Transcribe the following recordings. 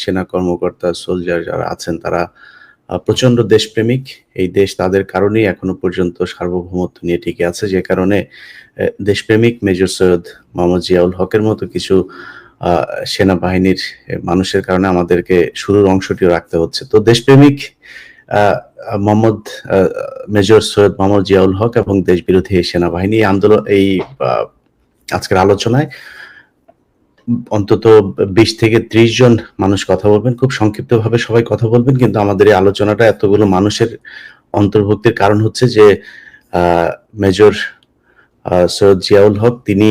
সেনা কর্মকর্তা সোলজার যারা আছেন, তারা প্রচণ্ড দেশপ্রেমিক। এই দেশ তাদের কারণেই এখনও পর্যন্ত সার্বভৌমত্ব নিয়ে টিকে আছে। যে কারণে দেশপ্রেমিক মেজর সৈয়দ মোহাম্মদ জিয়াউল হকের মতো কিছু সেনাবাহিনীর মানুষের কারণে আমাদেরকে শুরুর অংশটিও রাখতে হচ্ছে। তো দেশপ্রেমিক মোহাম্মদ মেজর সৈয়দ মোহাম্মদ জিয়াউল হক এবং দেশবিরোধী সেনাবাহিনী আন্দোলন, এই আজকের আলোচনায় অন্তত বিশ থেকে ত্রিশ জন মানুষ কথা বলবেন, খুব সংক্ষিপ্ত ভাবে সবাই কথা বলবেন, কিন্তু আমাদের এই আলোচনাটা এতগুলো মানুষের অন্তর্ভুক্তির কারণ হচ্ছে যে মেজর সৈয়দ জিয়াউল হক, তিনি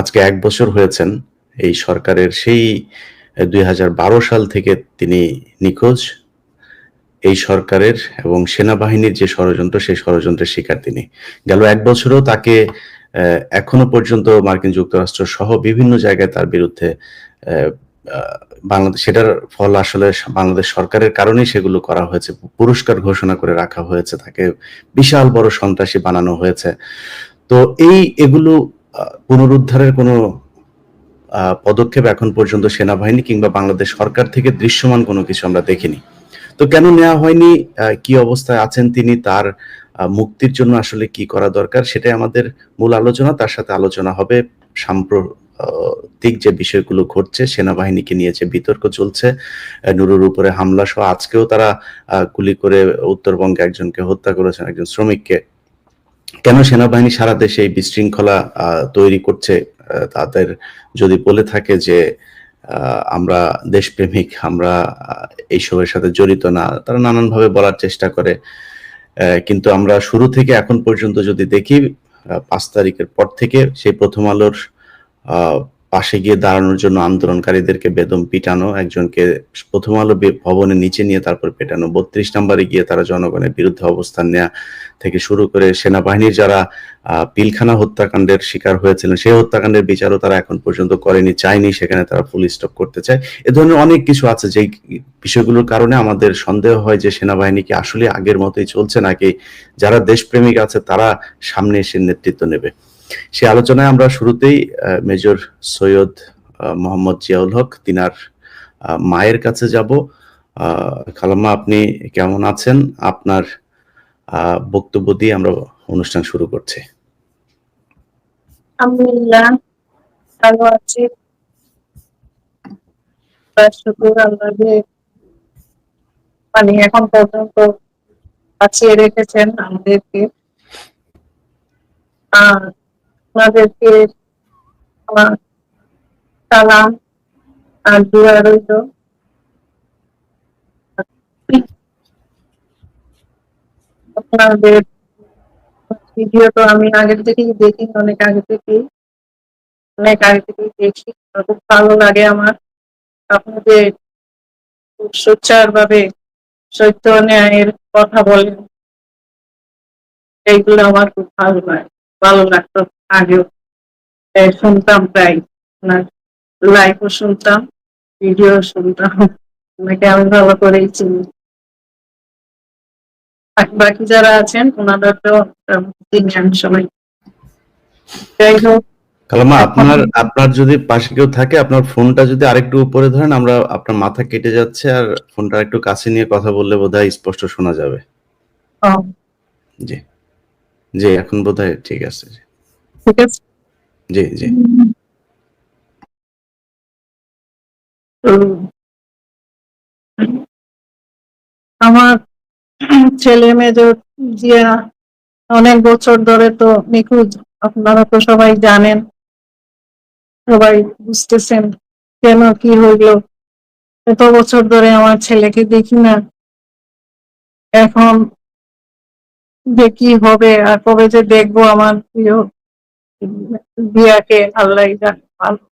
আজকে এক বছর হয়েছেন এই সরকারের সেই দুই হাজার বারো সাল থেকে তিনি নিখোঁজ। এই সরকারের এবং সেনাবাহিনীর যে ষড়যন্ত্র, সেই ষড়যন্ত্রের শিকার তিনি। গেল এক বছরও তাকে এখনও পর্যন্ত মার্কিন যুক্তরাষ্ট্র সহ বিভিন্ন জায়গায় তার বিরুদ্ধে বাংলাদেশ, সেটার ফল আসলে বাংলাদেশ সরকারের কারণেই সেগুলো করা হয়েছে। পুরস্কার ঘোষণা করে রাখা হয়েছে, তাকে বিশাল বড় সন্ত্রাসী বানানো হয়েছে। তো এই এগুলো পুনরুদ্ধারের কোনো পদক্ষেপ এখন পর্যন্ত সেনাবাহিনী কিংবা বাংলাদেশ সরকার থেকে দৃশ্যমান কোনো কিছু আমরা দেখিনি। তো কেন নেওয়া হয়নি? কি অবস্থায় আছেন তিনি? তার মুক্তির জন্য আসলে কি করা দরকার সেটাই আমাদের মূল আলোচনা। তার সাথে আলোচনা হবে সাম্প্রতিক যে বিষয়গুলো ঘটছে, সেনাবাহিনীকে নিয়ে যে বিতর্ক চলছে নুরুর উপরে হামলা সহ, আজকেও তারা গুলি করে উত্তরবঙ্গে একজনকে হত্যা করেছেন একজন শ্রমিককে। কেন সেনাবাহিনী সারা দেশে এই বিশৃঙ্খলা তৈরি করছে? তাদের যদি বলে থাকে যে আমরা দেশপ্রেমিক, আমরা এইসবের সাথে জড়িত না, তারা নানানভাবে বলার চেষ্টা করে। কিন্তু আমরা শুরু থেকে এখন পর্যন্ত যদি দেখি পাঁচ তারিখের পর থেকে সেই প্রথম আলোর পাশে গিয়ে দাঁড়ানোর জন্য আন্দোলনকারীদেরকে বেদম পিটানো, একজনকে প্রথম আলো ভবনের নিচে নিয়ে তারপর পেটানো, বত্রিশ নম্বরে গিয়ে তারা জনগণের বিরুদ্ধে অবস্থান নেয়া থেকে শুরু করে সেনাবাহিনীর যারা পিলখানা হত্যাকাণ্ডের শিকার হয়েছিলেন। সেই হত্যাকাণ্ডের বিচারও তারা এখন পর্যন্ত করেনি, চায়নি সেখানে তারা ফুল স্টপ করতে চায়। এ ধরনের অনেক কিছু আছে যে বিষয়গুলোর কারণে আমাদের সন্দেহ হয় যে সেনাবাহিনী কি আসলে আগের মতোই চলছে নাকি যারা দেশপ্রেমিক আছে তারা সামনে এসে নেতৃত্ব নেবে। সে আলোচনায় আমরা শুরুতেই মেজর সৈয়দ মোহাম্মদ জিয়াউল হক, তিনার মায়ের কাছে যাব। খালাম্মা, আপনি কেমন আছেন? আপনার বক্তব্য দিয়ে আমরা অনুষ্ঠান শুরু করছি। আলহামদুলিল্লাহ, ভালো আছি। শুকুর মানে এখন পর্যন্ত বাঁচিয়ে রেখেছেন আমাদেরকে। আর আপনাদেরকে সালাম আর দোয়া রইল। আপনাদের ভিডিও তো আমি আগের থেকেই দেখি, অনেক আগে থেকেই, অনেক আগে থেকেই দেখি। খুব ভালো লাগে আমার। আপনাদের সোচ্চার ভাবে সত্য ন্যায়ের কথা বলেন। এইগুলো আমার খুব ভালো লাগে। ভালো লাগতো আগেও। শুনতাম প্রায়। লাইভও শুনতাম ভিডিও শুনতাম। ওনাকে আমি ভালো করেই চিনি। বাকি যারা আছেন ওনাদেরকেও চিনি আমি সবাই। যাই হোক। কালামা আপনার আপনার যদি পাশে কেউ থাকে আপনার ফোনটা যদি আরেকটু উপরে ধরেন আমরা আপনার মাথা কেটে যাচ্ছে আর ফোনটা একটু কাছে নিয়ে কথা বললে বোধহয় স্পষ্ট শোনা যাবে। জি। জি এখন বোধহয় ঠিক আছে। ঠিক আছে। জি জি। আমার ছেলে মেজর জিয়া অনেক বছর ধরে তো নিখোঁজ, আপনারা তো সবাই জানেন। সবাই বুঝতেছেন কেন, কি হইল। এত বছর ধরে আমার ছেলেকে দেখি না। এখন যে কি হবে, আর কবে যে দেখব আমার প্রিয় বিয়াকে আল্লাহ ভালো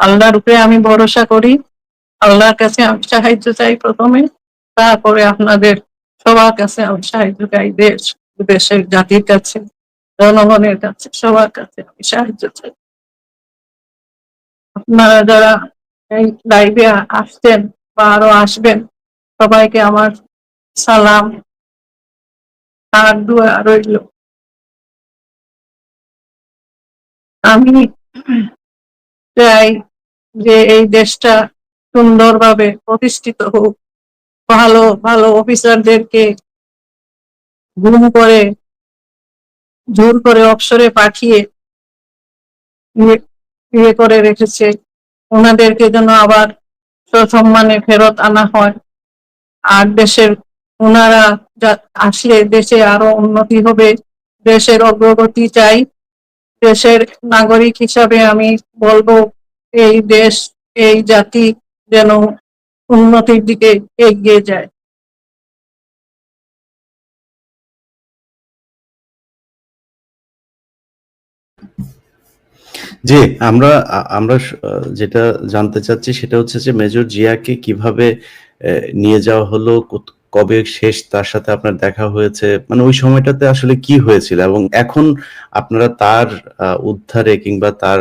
আল্লাহর উপরে আমি ভরসা করি। আল্লাহর কাছে আমি সাহায্য চাই প্রথমে। তারপরে আপনাদের সবার কাছে আমি সাহায্য চাই দেশ দেশের জাতির কাছে, জনগণের কাছে, সবার কাছে আমি সাহায্য চাই। আপনারা যারা এই লাইভে আসছেন বা আরও আসবেন, সবাইকে আমার সালাম, আর দোয়া রইল। আমি চাই যে এই দেশটা সুন্দরভাবে প্রতিষ্ঠিত হোক। ভালো ভালো অফিসারদেরকে গুম করে, জোর করে অবসরে পাঠিয়ে ইয়ে ইয়ে করে রেখেছে। ওনাদেরকে যেন আবার সসম্মানে ফেরত আনা হয়। আর দেশের, ওনারা আসলে দেশে আরও উন্নতি হবে, দেশের অগ্রগতি চাই। দেশের নাগরিক হিসাবে আমি বলব, এই দেশ, এই জাতি যেন উন্নতির দিকে এগিয়ে যায়। জি, আমরা আমরা, যেটা জানতে চাচ্ছি সেটা হচ্ছে যে মেজর জিয়াকে কীভাবে নিয়ে যাওয়া হলো কবে শেষ তার সাথে আপনার দেখা হয়েছে? মানে ওই সময়টাতে আসলে কি হয়েছিল? এবং এখন আপনারা তার উদ্ধারে কিংবা তার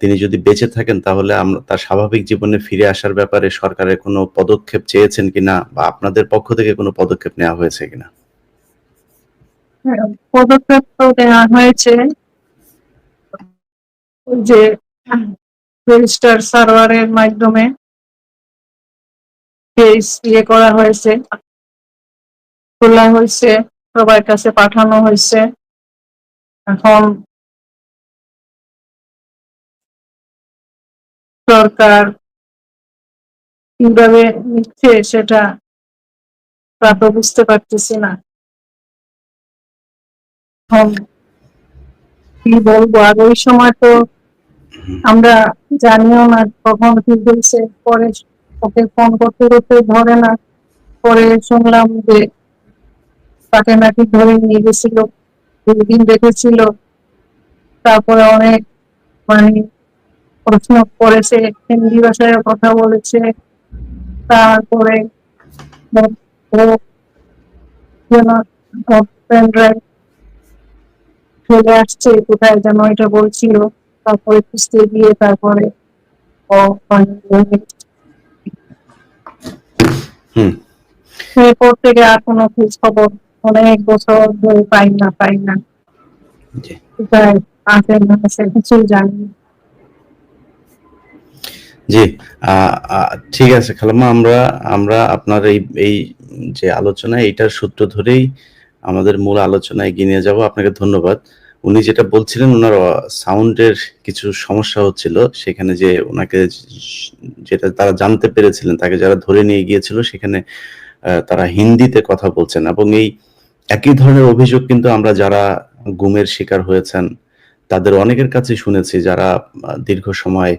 তিনি যদি বেঁচে থাকেন, তাহলে আমরা তার স্বাভাবিক জীবনে ফিরে আসার ব্যাপারে সরকারের কোনো পদক্ষেপ চেয়েছেন কিনা বা আপনাদের পক্ষ থেকে কোনো পদক্ষেপ নেওয়া হয়েছে কিনা? পদক্ষেপ তো নেওয়া হয়েছে। যে রেজিস্টার সার্ভারের মাধ্যমে ইয়ে করা হয়েছে, খোলা হয়েছে, সবার কাছে পাঠানো হয়েছে। এখন সরকার কীভাবে নিচ্ছে সেটা তা তো বুঝতে পারতেছি না। কি বলব? আর ওই সময় তো আমরা জানিও না, কখন কি বলছে? পরে ওকে ফোন করতে করতে ধরে না। পরে শুনলাম যে তাকে নাকি ধরে নিয়ে গেছিল, দুদিন রেখেছিল। তারপরে অনেক মানে প্রশ্ন করেছে হিন্দি ভাষায় কথা বলেছে তারপরে চলে আসছে কোথায় যেন এটা বলছিল তারপরে খুঁজতে গিয়ে তারপরে এরপর থেকে আর কোনো খোঁজ খবর অনেক বছর ধরে পাই না পাই না। কোথায় আছে না আছে কিছুই জানি না। জি ঠিক আছে খালাম্মা, আমরা আমরা আপনার এই এই যে আলোচনা, এইটার সূত্র ধরেই আমাদের মূল আলোচনা এগিয়ে নিয়ে যাব। আপনাকে ধন্যবাদ। উনি যেটা বলছিলেন, ওনার সাউন্ডের কিছু সমস্যা হচ্ছিল, সেখানে যে ওনাকে যেটা তারা জানতে পেরেছিলেন, তাকে যারা ধরে নিয়ে গিয়েছিল, সেখানে তারা হিন্দিতে কথা বলছেন এবং এই একই ধরনের অভিযোগ কিন্তু আমরা যারা গুমের শিকার হয়েছেন, তাদের অনেকের কাছে শুনেছি, যারা দীর্ঘ সময়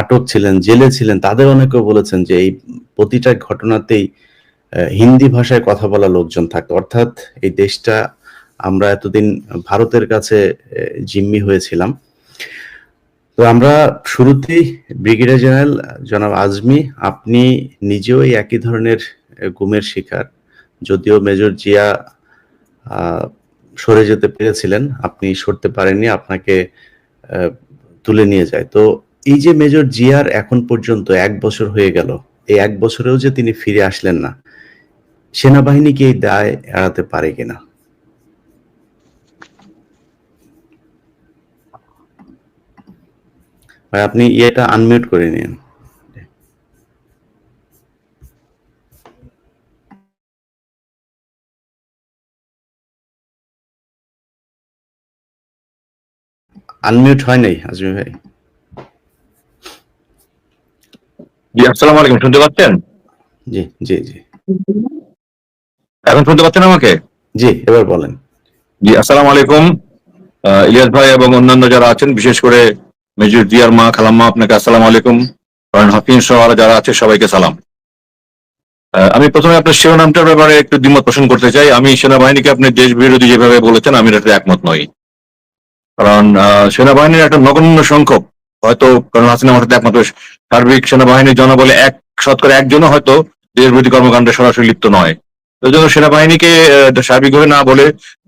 আটক ছিলেন, জেলে ছিলেন, তাদের অনেকেও বলেছেন যে এই প্রতিটা ঘটনাতেই হিন্দি ভাষায় কথা বলা লোকজন থাকতো। অর্থাৎ এই দেশটা আমরা এতদিন ভারতের কাছে জিম্মি হয়েছিলাম। তো আমরা শুরুতেই ব্রিগেডিয়ার জেনারেল জনাব আজমি, আপনি নিজেও এই একই ধরনের গুমের শিকার। যদিও মেজর জিয়া সরে যেতে পেরেছিলেন, আপনি সরতে পারেননি, আপনাকে তুলে নিয়ে যায়। তো এই যে মেজর জিয়ার এখন পর্যন্ত এক বছর হয়ে গেল, এই এক বছরেও যে তিনি ফিরে আসলেন না, সেনাবাহিনী কি এই দায় এড়াতে পারে কিনা? ভাই, আপনি ইয়েটা আনমিউট করে নিন। আনমিউট হয় নাই, আজমি ভাই? জি আসসালামু আলাইকুম শুনতে পাচ্ছেন? জি জি জি। এখন শুনতে পাচ্ছেন আমাকে? জি এবার বলেন। জি আসসালামু আলাইকুম। ইলিয়াস ভাই এবং অন্যান্য যারা আছেন বিশেষ করে মেজর দিয়ার মা খালাম্মা আপনাকে আসসালামু আলাইকুম। কারণ হাফিজ সহ যারা আছে সবাইকে সালাম। আমি প্রথমে আপনার শিরোনামটার ব্যাপারে একটু দ্বিমত পোষণ করতে চাই। আমি সেনাবাহিনীকে আপনি দেশ বিরোধী যেভাবে বলেছেন আমি এটাতে একমত নই। কারণ সেনাবাহিনীর একটা নগণ্য সংখ্যক হয়তো কারণ হাসিনা আমার একমাত্র সার্বিক সেনাবাহিনীর জনবলে এক, শতকরা একজনও হয়তো দেশ বিরোধী কর্মকাণ্ডে সরাসরি লিপ্ত নয়। ওই জন্য সেনাবাহিনীকে সার্বিকভাবে না বলে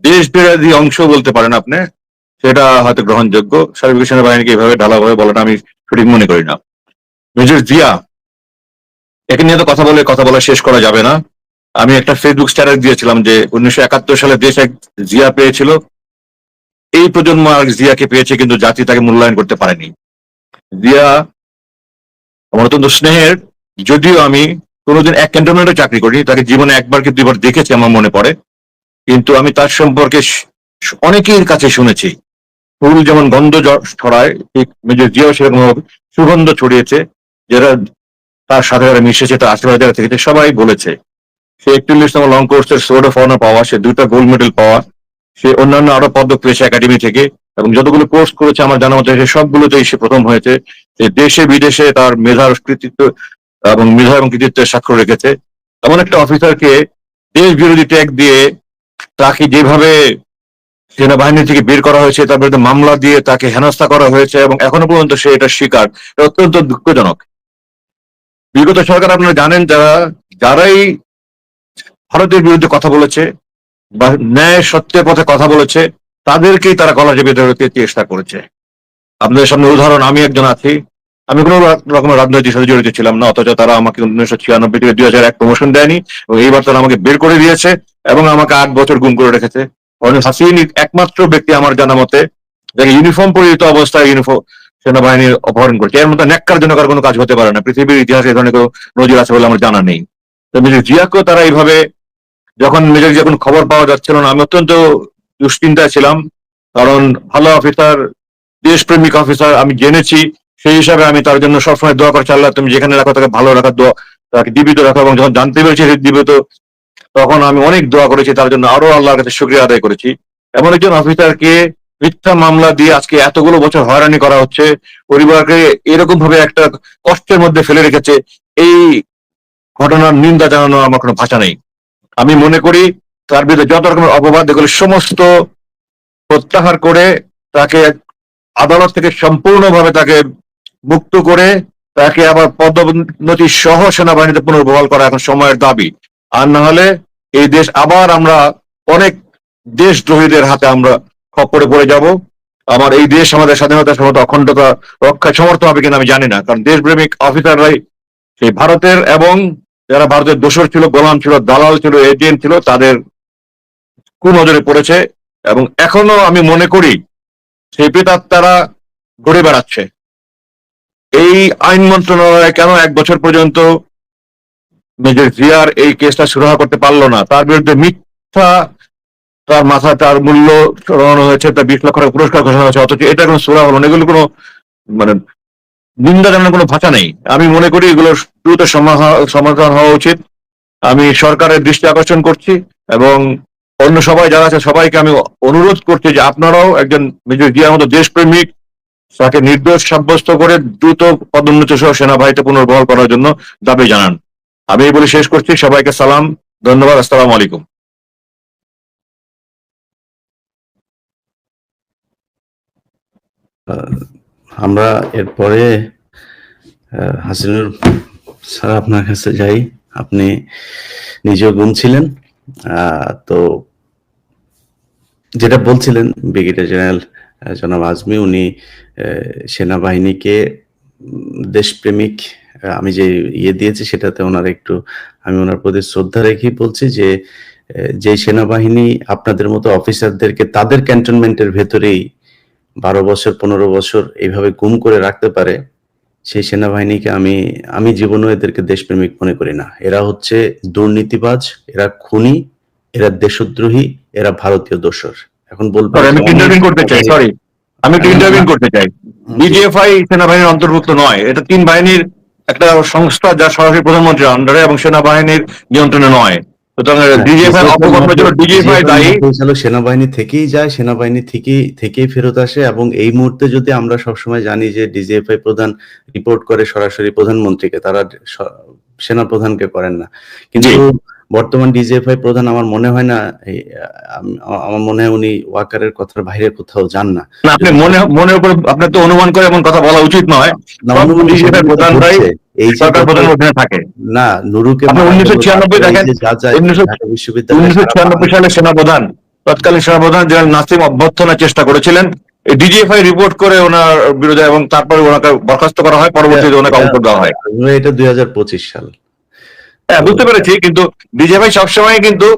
দেশ বিরোধী অংশ বলতে পারেন আপনি, সেটা হয়তো গ্রহণযোগ্য। সার্বিক সেনাবাহিনীকে এইভাবে ঢালাভাবে বলাটা আমি সঠিক মনে করি না। মেজর জিয়া, একে নিয়ে তো কথা বলে, কথা বলা শেষ করা যাবে না। আমি একটা ফেসবুক স্ট্যাটাস দিয়েছিলাম যে উনিশশো একাত্তর সালে দেশ এক জিয়া পেয়েছিল। এই প্রজন্ম আর জিয়াকে পেয়েছে কিন্তু জাতি তাকে মূল্যায়ন করতে পারেনি। জিয়া আমার অত্যন্ত স্নেহের, যদিও আমি কোনোদিন এক ক্যান্টনমেন্টে চাকরি করি তাকে জীবনে একবার কি দুবার দেখেছি আমার মনে পড়ে। কিন্তু আমি তার সম্পর্কে অনেকের কাছে শুনেছি। ফুল যেমন গন্ধ ছড়ায়, ঠিক মেজর সেরকম সুগন্ধ ছড়িয়েছে যারা তার সাথে যারা মিশেছে, তার আশেপাশে যারা থেকেছে সবাই বলেছে। সে একচল্লিশতম লং কোর্সের সোর্ড অফ অনার পাওয়া, সে দুটা গোল্ড মেডেল পাওয়া, সে অন্যান্য আরও পদক পেয়েছে একাডেমি থেকে এবং যতগুলো কোর্স করেছে আমার জানা মতে সবগুলোতেই সে প্রথম হয়েছে। দেশে, বিদেশে তার মেধার কৃতিত্ব এবং মেধা এবং কৃতিত্বের স্বাক্ষর রেখেছে। এমন একটা অফিসারকে দেশ বিরোধী ট্যাগ দিয়ে তাকে যেভাবে সেনাবাহিনী থেকে বের করা হয়েছে, তার বিরুদ্ধে মামলা দিয়ে তাকে হেনস্থা করা হয়েছে এবং এখনও পর্যন্ত সে এটা স্বীকার। এটা অত্যন্ত দুঃখজনক। বিগত সরকার আপনারা জানেন যারা, যারাই ভারতের বিরুদ্ধে কথা বলেছে বা ন্যায় সত্যের পথে কথা বলেছে তাদেরকেই তারা গলা চেপে ধরতে চেষ্টা করেছে। আপনাদের সামনে উদাহরণ, আমি একজন আছি। আমি কোনো রকমের রাজনৈতিক সাথে জড়িত ছিলাম না, অথচ তারা আমাকে উনিশশো ছিয়ানব্বই থেকে দুই হাজার এক প্রমোশন দেয়নি, এবং এইবার তারা আমাকে বের করে দিয়েছে এবং আমাকে আট বছর গুম করে রেখেছে। হাসিন একমাত্র ব্যক্তি আমার জানা মতে, যাকে ইউনিফর্ম পরিহিত অবস্থায় ইউনিফর্ম সেনাবাহিনীর অপহরণ করছে। এর মধ্যে ন্যাক্কারজনক আর কোনো কাজ হতে পারে না। পৃথিবীর ইতিহাসে এই ধরনের নজির আছে বলে আমার জানা নেই। তো মেজর জিয়াকেও তারা এইভাবে যখন মেজর জিয়া কোনো খবর পাওয়া যাচ্ছিল না, আমি অত্যন্ত দুশ্চিন্তায় ছিলাম, কারণ ভালো অফিসার দেশপ্রেমিক অফিসার আমি জেনেছি, সেই হিসাবে আমি তার জন্য সবসময় দোয়া করে চাল্লাহ তুমি যেখানে রাখো তাকে ভালো রাখার দোয়া, তাকে দিবিত রাখো এবং যখন জানতে পেরেছি সে জীবিত, তখন আমি অনেক দোয়া করেছি, তার জন্য আরও আল্লাহর কাছে শুক্রিয়া আদায় করেছি। এমন একজন অফিসারকে মিথ্যা মামলা দিয়ে আজকে এতগুলো বছর হয়রানি করা হচ্ছে, পরিবারকে এরকম ভাবে একটা কষ্টের মধ্যে ফেলে রেখেছে, এই ঘটনার নিন্দা জানানো আমার কোনো ভাষা নেই। আমি মনে করি তার বিরুদ্ধে যত রকমের অপবাদ, এগুলো সমস্ত প্রত্যাহার করে তাকে আদালত থেকে সম্পূর্ণভাবে তাকে মুক্ত করে তাকে আবার পদোন্নতি সহ সেনাবাহিনীতে পুনর্বহাল করা এখন সময়ের দাবি। আর না হলে এই দেশ আবার আমরা অনেক দেশদ্রোহীদের হাতে আমরা খপ্পরে পড়ে যাব। আমার এই দেশ আমাদের স্বাধীনতা, সমত, অখণ্ডতা রক্ষায় সমর্থ হবে কিনা আমি জানি না। কারণ দেশপ্রেমিক অফিসাররাই সেই ভারতের এবং যারা ভারতের দোসর ছিল, গোলাম ছিল, দালাল ছিল, এজেন্ট ছিল, তাদের কুনজরে পড়েছে এবং এখনও আমি মনে করি সেই প্রেতাত্মারা ঘুরে বেড়াচ্ছে। এই আইন মন্ত্রণালয় কেন এক বছর পর্যন্ত মেজর জিয়ার এই কেসটা সুরাহা করতে পারল না? তার বিরুদ্ধে মিথ্যা তার মাথা, তার মূল্য সরানো হয়েছে, তার বিশ লক্ষ টাকা পুরস্কার ঘোষণা হয়েছে, অথচ এটা কোনো সুরা হলো না। এগুলো কোনো মানে নিন্দা জানানোর কোনো ভাষা নেই। আমি মনে করি এগুলো দ্রুত সমাধা- সমাধান হওয়া উচিত। আমি সরকারের দৃষ্টি আকর্ষণ করছি এবং অন্য সবাই যারা আছে, সবাইকে আমি অনুরোধ করছি যে আপনারাও একজন মেজর জিয়ার মতো দেশপ্রেমিক, তাকে নির্দোষ সাব্যস্ত করে দ্রুত পদোন্নতি সহ সেনাবাহিনীতে পুনর্বহাল করার জন্য দাবি জানান। আমি এই বলে শেষ করছি। সবাইকে সালাম, ধন্যবাদ, আসসালামু আলাইকুম। আমরা এরপরে হাসিনুর স্যার আপনার কাছে যাই। আপনি নিজেও গুম ছিলেন। তো যেটা বলছিলেন ব্রিগেডিয়ার জেনারেল জনাব আজমি, উনি সেনাবাহিনীকে দেশপ্রেমিক আমি যে ইয়ে দিয়েছি সেটাতে ওনার একটু, আমি ওনার প্রতি শ্রদ্ধা রেখেই বলছি যে যে সেনাবাহিনী আপনাদের মতো অফিসারদেরকে তাদের ক্যান্টনমেন্টের ভেতরেই বারো বছর, পনেরো বছর এইভাবে গুম করে রাখতে পারে, সেই সেনাবাহিনীকে আমি আমি জীবনও এদেরকে দেশপ্রেমিক মনে করি না। এরা হচ্ছে দুর্নীতিবাজ, এরা খুনি এরা দেশদ্রোহী এরা ভারতীয় দোসর এখন বলব আমি ইন্টারভিউ করতে চাই সরি আমি একটু ইন্টারভিউ করতে চাই। বিজিএফআই সেনাবাহিনীর অন্তর্ভুক্ত নয়। এটা তিন বাহিনীর একটা সংস্থা যা সরাসরি প্রধানমন্ত্রীর আন্ডারে এবং সেনাবাহিনীর নিয়ন্ত্রণে নয়। পরিচালক সেনাবাহিনী থেকেই যায় সেনাবাহিনী থেকেই থেকেই ফেরত আসে এবং এই মুহূর্তে যদি আমরা সবসময় জানি যে ডিজিএফআই প্রধান রিপোর্ট করে সরাসরি প্রধানমন্ত্রীকে তারা সেনা প্রধানকে করেন না। কিন্তু বর্তমান ডিজিএফআই প্রধান আমার মনে হয় না আমার মনে হয় উনি ওয়াকারের কথার বাইরে কোথাও যান না। আপনি মনে মনের উপর আপনার তো অনুমান করে এমন কথা বলা উচিত নয়। না, সব অনুমান DGFI সেটা প্রধানরাই হচ্ছে। এই সরকার প্রধানের অধীনে থাকে। না নুরুকে আপনি মারা 1996 দেখেন, যে যা যা 1900 ঢাকা বিশ্ববিদ্যালয়ে উনিশশো ছিয়ানব্বই সালে সেনাপ্রধান তৎকালীন সেনাপ্রধান জেনারেল নাসিম অভ্যর্থনার চেষ্টা করেছিলেন। এই ডিজিএফআই রিপোর্ট করে ওনার বিরুদ্ধে এবং তারপরে ওনাকে বরখাস্ত করা হয় পরবর্তীতে ওনাকে অবসর দেওয়া হয়। এটা দুই হাজার পঁচিশ সাল। হ্যাঁ বুঝতে পেরেছি, কিন্তু ডিজিএফআই সবসময় কিন্তু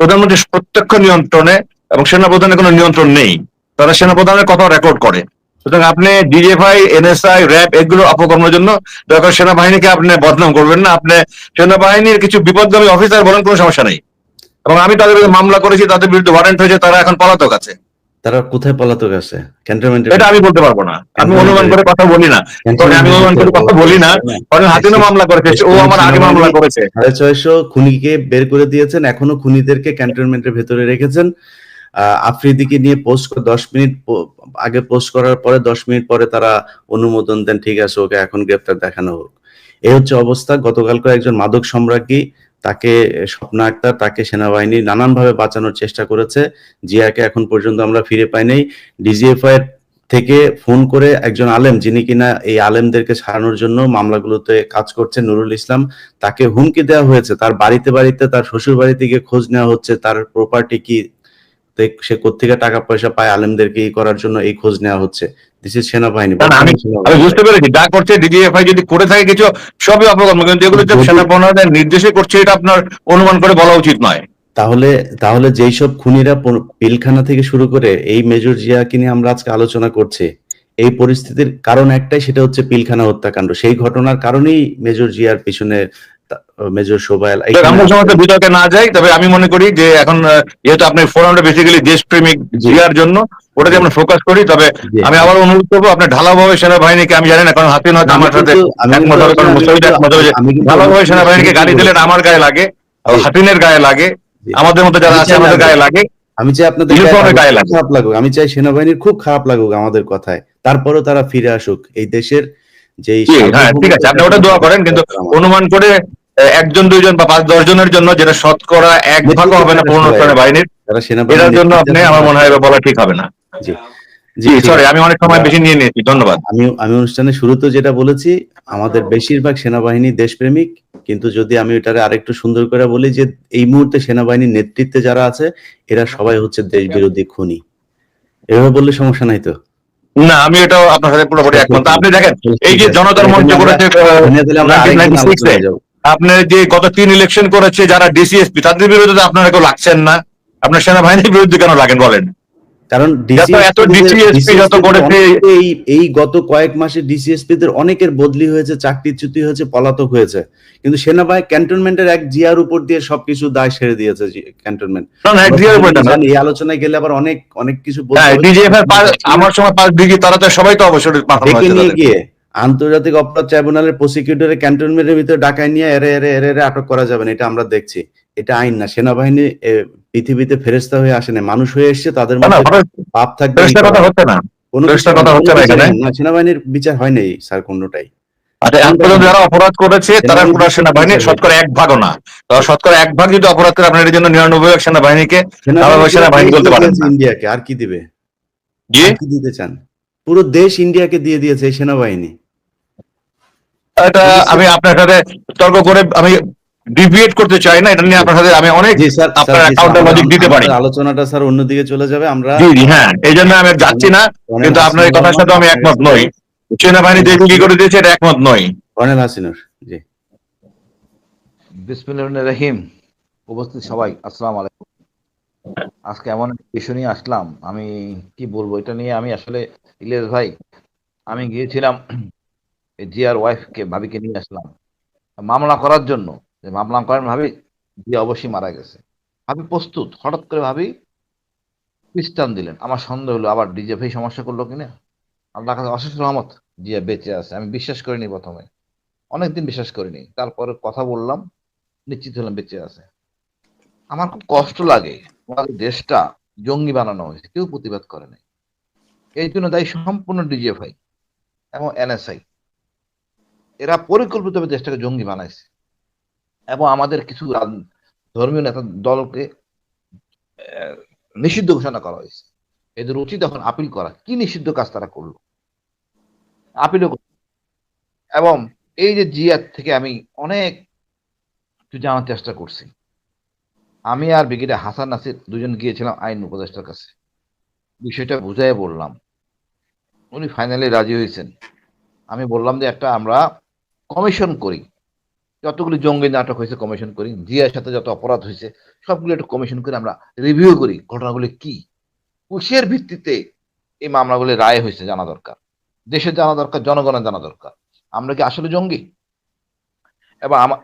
প্রধানমন্ত্রীর প্রত্যক্ষ নিয়ন্ত্রণে এবং সেনাপ্রধানের কোনো নিয়ন্ত্রণ নেই। তারা সেনাপ্রধানের কথা রেকর্ড করে। সুতরাং আপনি ডিজিএফআই এনএসআই র্যাব এগুলো অপকর্মের জন্য দরকার সেনাবাহিনীকে আপনি বদনাম করবেন না। আপনি সেনাবাহিনীর কিছু বিপদগামী অফিসার বলেন, কোনো সমস্যা নেই। এবং আমি তাদের মামলা করেছি, তাদের বিরুদ্ধে ওয়ারেন্ট হয়েছে, তারা এখন পলাতক আছে। তারা কোথায় পলাতক আছে? ক্যান্টনমেন্টে এটা আমি বলতে পারব না। আমি অনুমান করে কথা বলি না। কারণ আমি অনুমান করে কথা বলি না। কারণ হাতিনও মামলা করেছে ও আমার আগে মামলা করেছে। সাড়ে ছয়শো খুনিকে বের করে দিয়েছেন এখনও খুনিদেরকে ক্যান্টনমেন্টের ভেতরে রেখেছেন। আহ, আফ্রিদিকে নিয়ে পোস্ট দশ মিনিট আগে পোস্ট করার পরে দশ মিনিট পরে তারা অনুমোদন দেন ঠিক আছে ওকে এখন গ্রেপ্তার দেখানো হোক। এই হচ্ছে অবস্থা। গতকালকে একজন মাদক সম্রাজ্ঞী তাকে, স্বপ্ন আক্তার তাকে সেনাবাহিনী নানানভাবে বাঁচানোর চেষ্টা করেছে। জিয়াকে এখন পর্যন্ত আমরা ফিরে পাই নাই। ডিজিএফআই থেকে ফোন করে একজন আলেম, যিনি কিনা এই আলেমদেরকে সারানোর জন্য মামলাগুলোতে কাজ করছে নুরুল ইসলাম, তাকে হুমকি দেওয়া হয়েছে। তার বাড়িতে বাড়িতে তার শ্বশুর বাড়িতে গিয়ে খোঁজ নেওয়া হচ্ছে। তার প্রপার্টি কি তে সে কোথেকে টাকা পয়সা পায় আলেমদেরকে এই করার জন্য এই খোঁজ নেওয়া হচ্ছে। দিস ইজ সেনাবাহিনী। আমি বুঝতে পেরেছি। যা করছে ডিজিএফআই যদি করে থাকে কিছু সবই অপকর্ম। কিন্তু এগুলো যে সেনাপ্রধানের নির্দেশে করছে এটা আপনার অনুমান করে বলা উচিত নয়। তাহলে তাহলে যেই সব খুনিরা পিলখানা থেকে শুরু করে এই মেজর জিয়াকে নিয়ে আমরা আজকে আলোচনা করছি এই পরিস্থিতির কারণ একটাই সেটা হচ্ছে পিলখানা হত্যাকাণ্ড। সেই ঘটনার কারণেই মেজর জিয়ার পিছনে মেজর সোবাইল আমরা বিতর্কে না যাই তবে আমি মনে করি যে এখন যেহেতু আপনি ফোরামটা বেসিক্যালি দেশপ্রেমিক জিয়ার জন্য ওটাতে আমরা ফোকাস করি তবে আমি আবার অনুরোধ করব আপনি ঢালাওভাবে সেনাবাহিনীকে আমি জানি না কারণ হয়তো আমার সাথে যে ঢালাওভাবে সেনাবাহিনীকে দিলেন আমার গায়ে লাগে হাতিনের গায়ে লাগে আমাদের মধ্যে যারা আছে আমাদের গায়ে লাগে আমি চাই আপনাদের। খারাপ লাগুক। আমি চাই সেনাবাহিনীর খুব খারাপ লাগুক আমাদের কথায়। তারপরেও তারা ফিরে আসুক। এই দেশের জি, হ্যাঁ ঠিক আছে আপনি ওটা দোয়া করেন কিন্তু অনুমান করে একজন দুইজন বা পাঁচ দশ জনের জন্য যেটা শতকরা এক ভাগ হবে না পূর্ণ সেনাবাহিনীর যারা এটার জন্য আপনি আমার মনে হয় বলা ঠিক হবে না। জি। জি সরি আমি অনেক সময় বেশি নিয়ে নিয়েছি ধন্যবাদ। আমি আমি অনুষ্ঠানের শুরুতে যেটা বলেছি আমাদের বেশিরভাগ সেনাবাহিনী দেশপ্রেমিক কিন্তু যদি আমি এটারে আরেকটু সুন্দর করে বলি যে এই মুহূর্তে সেনাবাহিনীর নেতৃত্বে যারা আছে এরা সবাই হচ্ছে দেশ বিরোধী খুনি। এভাবে বললে সমস্যা নাই তো? না আমি এটাও আপনার সাথে পুরোপুরি একমত। আপনি দেখেন এই যে জনতার মঞ্চ করেছে আহ, এখানে তাহলে আমরা আরেকদিন 1996 এ, আলোচনায় যাব। আপনার যে গত তিন ইলেকশন করেছে যারা ডিসিএসপি তাদের বিরুদ্ধে আপনারা কেউ লাগছেন না আপনার সেনাবাহিনীর বিরুদ্ধে কেন লাগেন বলেন কারণ এই এই গত কয়েক মাসে ডিসিএসপি দের অনেকের বদলি হয়েছে চাকরি চাকরিচ্যুতি হয়েছে পলাতক হয়েছে কিন্তু সেনাবাহিনী ক্যান্টনমেন্টের এক জিয়ার উপর দিয়ে সবকিছু দায় সেরে দিয়েছে ক্যান্টনমেন্ট। এই আলোচনায় গেলে আবার অনেক অনেক কিছু হ্যাঁ। ডিজিএফ আমার সময় পাঁচ ডিগ্রি তারা তো সবাই তো অবসরে ডেকে নিয়ে গিয়ে আন্তর্জাতিক অপরাধ ট্রাইব্যুনালের প্রসিকিউটরের ক্যান্টনমেন্টের ভিতরে ডাকায় নিয়ে এরে এরে এরে এরে আটক করা যাবে না এটা আমরা দেখছি। এটা আইন না সেনাবাহিনী পৃথিবীতে ফেরেস্তা হয়ে আসে না মানুষ হয়ে এসছে তাদের মধ্যে পাপ থাকবে ফেরেশতার কথা হচ্ছে না। কোনো কথা হচ্ছে না সেনাবাহিনীর বিচার হয় নাই স্যার কোনটাই। আচ্ছা যারা অপরাধ করেছে তারা সেনাবাহিনী পুরো শতকরা এক ভাগও না। তারা শতকরা এক ভাগ যদি অপরাধ করে আপনার জন্য নিরানব্বই ভাগ সেনাবাহিনীকে সেনাবাহিনী বলতে পারেন। ইন্ডিয়াকে আর কি দিবে? কি দিতে চান? পুরো দেশ ইন্ডিয়াকে দিয়ে দিয়েছে এই সেনাবাহিনী। এটা আমি আপনার সাথে তর্ক করে আমি ডিভিয়েট করতে চাই না এটা নিয়ে আপনার সাথে আমি অনেক আপনার আমাদের- দিতে পারি। আলোচনাটা স্যার অন্যদিকে চলে যাবে আমরা জি জি হ্যাঁ এই জন্য আমি যাচ্ছি না কিন্তু আপনার এই কথার সাথে আমি একমত নই। সেনাবাহিনী যে কি করে দিয়েছে এটা একমত নই। কর্নেল হাসিনুর জি। বিসমিল্লাহির রহিম উপস্থিত সবাই আসসালামু আলাইকুম। আজকে এমন একটা ইস্যু নিয়ে আসলাম আমি কি বলব এটা নিয়ে আমি আসলে ইলিয়াস ভাই, আমি গিয়েছিলাম জিয়ার ওয়াইফকে ভাবিকে নিয়ে আসলাম। মামলা করার জন্য, যে মামলা করেন ভাবি জিয়া অবশ্যই মারা গেছে। ভাবি প্রস্তুত, হঠাৎ করে ভাবি খ্রিস্টান দিলেন। আমার সন্দেহ হলো, আবার ডিজে ভাই সমস্যা করল কিনা? আল্লাহ কাছে অশেষ রহমত, জিয়া বেঁচে আছে। আমি বিশ্বাস করিনি প্রথমে। অনেকদিন বিশ্বাস করিনি। তারপরে কথা বললাম, নিশ্চিত হলাম বেঁচে আছে। আমার খুব কষ্ট লাগে। আমাদের দেশটা জঙ্গি বানানো হয়েছে, কেউ প্রতিবাদ করে নাই। এই জন্য দায়ী সম্পূর্ণ ডিজিএফআই এবং এনএসআই এরা পরিকল্পিতভাবে দেশটাকে জঙ্গি বানাইছে এবং আমাদের কিছু ধর্মীয় নেতা দলকে নিষিদ্ধ ঘোষণা করা হয়েছে। এদের উচিত এখন আপিল করা। কি নিষিদ্ধ কাজ তারা করল? আপিলও। এবং এই যে জিয়ার থেকে আমি অনেক কিছু জানার চেষ্টা করছি। আমি আর ব্রিগেডিয়ার হাসান নাসির দুজন গিয়েছিলাম আইন উপদেষ্টার কাছে। বিষয়টা বুঝাই বললাম। উনি ফাইনালি রাজি হয়েছেন। আমি বললাম যে একটা আমরা কমিশন করি। যতগুলি জঙ্গি নাটক হয়েছে কমিশন করি, জিয়ার সাথে যত অপরাধ হয়েছে, সবগুলো একটু কমিশন করে আমরা রিভিউ করি, ঘটনাগুলি কি? কিসের ভিত্তিতে এই মামলাগুলি রায় হয়েছে জানা দরকার? দেশের জানা দরকার, জনগণের জানা দরকার। আমরা কি আসলে জঙ্গি? এবং আমা-